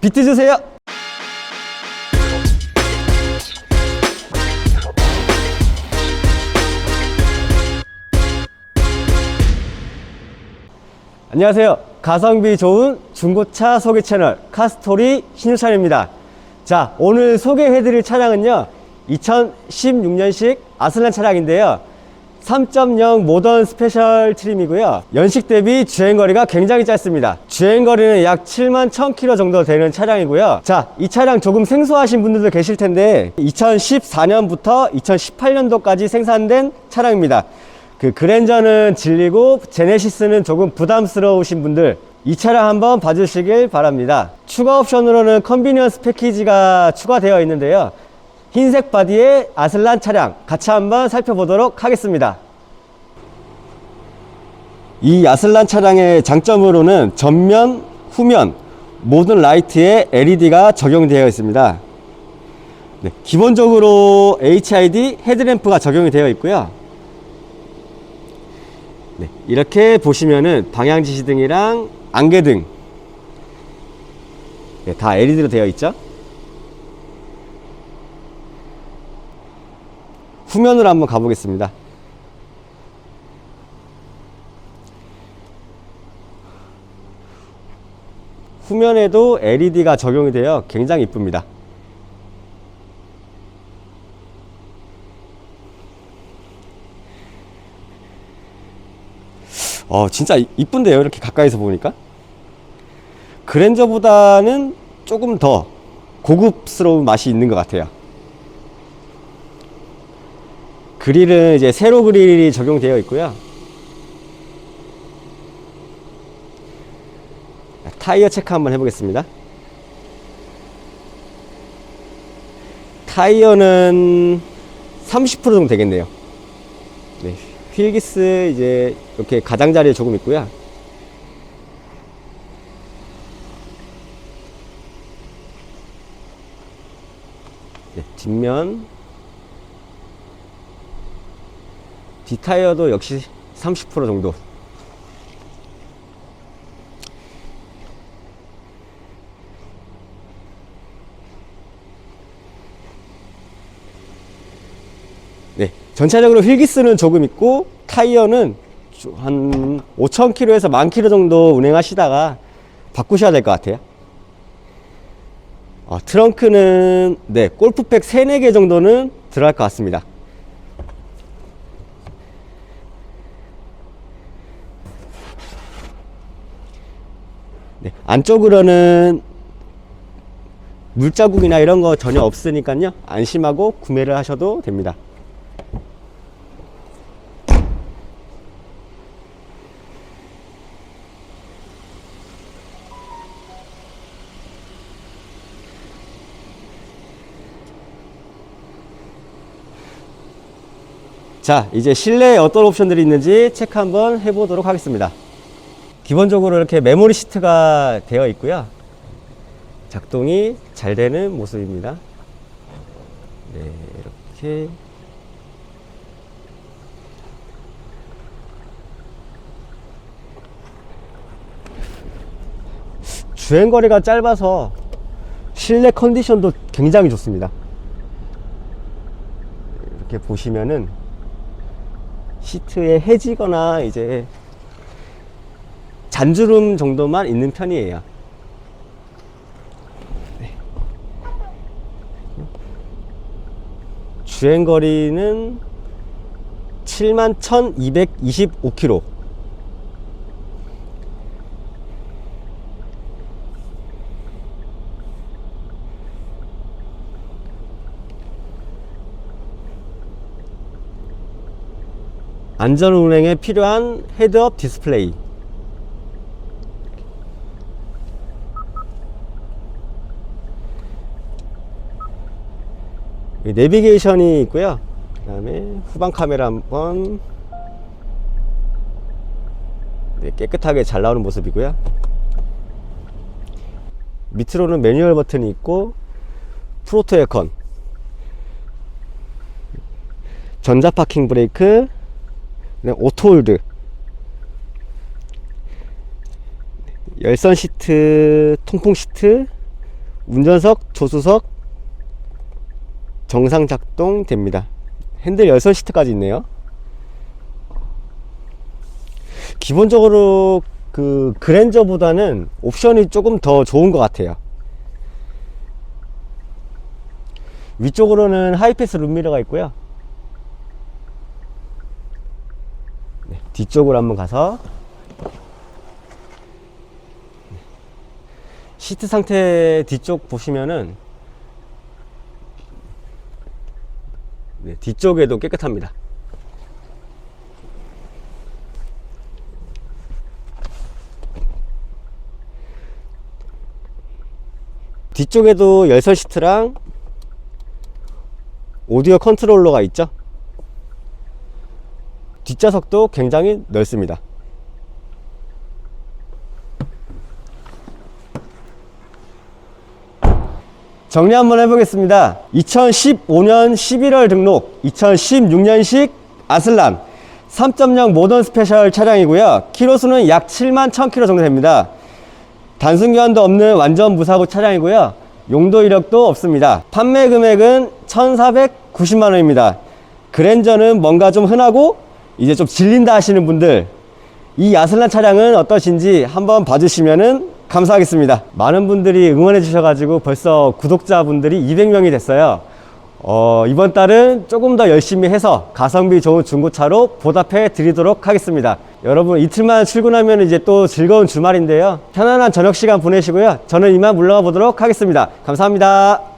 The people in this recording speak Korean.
비트 주세요. 안녕하세요. 가성비 좋은 중고차 소개 채널 카스토리 신유찬입니다. 자, 오늘 소개해드릴 차량은요. 2016년식 아슬란 차량인데요. 3.0 모던 스페셜 트림이고요. 연식 대비 주행거리가 굉장히 짧습니다. 주행거리는 약 7만 1000km 정도 되는 차량이고요. 자, 이 차량 조금 생소하신 분들도 계실 텐데 2014년부터 2018년도까지 생산된 차량입니다. 그 그랜저는 질리고 제네시스는 조금 부담스러우신 분들 이 차량 한번 봐주시길 바랍니다. 추가 옵션으로는 컨비니언스 패키지가 추가되어 있는데요. 흰색 바디의 아슬란 차량 같이 한번 살펴보도록 하겠습니다. 이 아슬란 차량의 장점으로는 전면, 후면 모든 라이트에 LED가 적용되어 있습니다. 네, 기본적으로 HID 헤드램프가 적용이 되어 있고요. 네, 이렇게 보시면은 방향 지시등이랑 안개등 네, 다 LED로 되어 있죠. 후면으로 한번 가보겠습니다. 후면에도 LED가 적용이 되어 굉장히 이쁩니다. 어, 진짜 이- 이쁜데요. 이렇게 가까이서 보니까. 그랜저보다는 조금 더 고급스러운 맛이 있는 것 같아요. 그릴은 이제 세로 그릴이 적용되어 있고요. 타이어 체크 한번 해보겠습니다. 타이어는 30% 정도 되겠네요. 네, 휠기스 이제 이렇게 가장자리에 조금 있고요. 네, 뒷면 뒷타이어도 역시 30% 정도. 네, 전체적으로 휠기스는 조금 있고 타이어는 조- 한 5,000km에서 10,000km 정도 운행하시다가 바꾸셔야 될 것 같아요. 어, 트렁크는 네, 골프백 3, 4개 정도는 들어갈 것 같습니다. 네, 안쪽으로는 물자국이나 이런 거 전혀 없으니까요. 안심하고 구매를 하셔도 됩니다. 자, 이제 실내에 어떤 옵션들이 있는지 체크 한번 해보도록 하겠습니다. 기본적으로 이렇게 메모리 시트가 되어 있고요. 작동이 잘 되는 모습입니다. 네, 이렇게. 주행 거리가 짧아서 실내 컨디션도 굉장히 좋습니다. 이렇게 보시면은 시트에 해지거나 이제 잔주름 정도만 있는 편이에요. 네. 주행 거리는 7만 1225km. 안전 운행에 필요한 헤드업 디스플레이. 내비게이션이 있고요. 그 다음에 후방 카메라 한번 네, 깨끗하게 잘 나오는 모습이고요. 밑으로는 매뉴얼 버튼이 있고 프로토 에어컨 전자 파킹 브레이크 오토홀드 열선 시트 통풍 시트 운전석, 조수석 정상 작동 됩니다. 핸들 열선 시트까지 있네요. 기본적으로 그 그랜저보다는 옵션이 조금 더 좋은 것 같아요. 위쪽으로는 하이패스 룸미러가 있고요. 네, 뒤쪽으로 한번 가서 네. 시트 상태 뒤쪽 보시면은 네, 뒤쪽에도 깨끗합니다. 뒤쪽에도 열선 시트랑 오디오 컨트롤러가 있죠. 뒷좌석도 굉장히 넓습니다. 정리 한번 해보겠습니다. 2015년 11월 등록, 2016년식 아슬람 3.0 모던 스페셜 차량이고요. 키로수는 약 7만 1000km 정도 됩니다. 단순 교환도 없는 완전 무사고 차량이고요. 용도 이력도 없습니다. 판매 금액은 1,490만 원입니다. 그랜저는 뭔가 좀 흔하고 이제 좀 질린다 하시는 분들 이 야슬란 차량은 어떠신지 한번 봐주시면은 감사하겠습니다. 많은 분들이 응원해 주셔가지고 벌써 구독자분들이 200명이 됐어요. 어, 이번 달은 조금 더 열심히 해서 가성비 좋은 중고차로 보답해 드리도록 하겠습니다. 여러분 이틀만 출근하면 이제 또 즐거운 주말인데요. 편안한 저녁 시간 보내시고요. 저는 이만 물러가 보도록 하겠습니다. 감사합니다.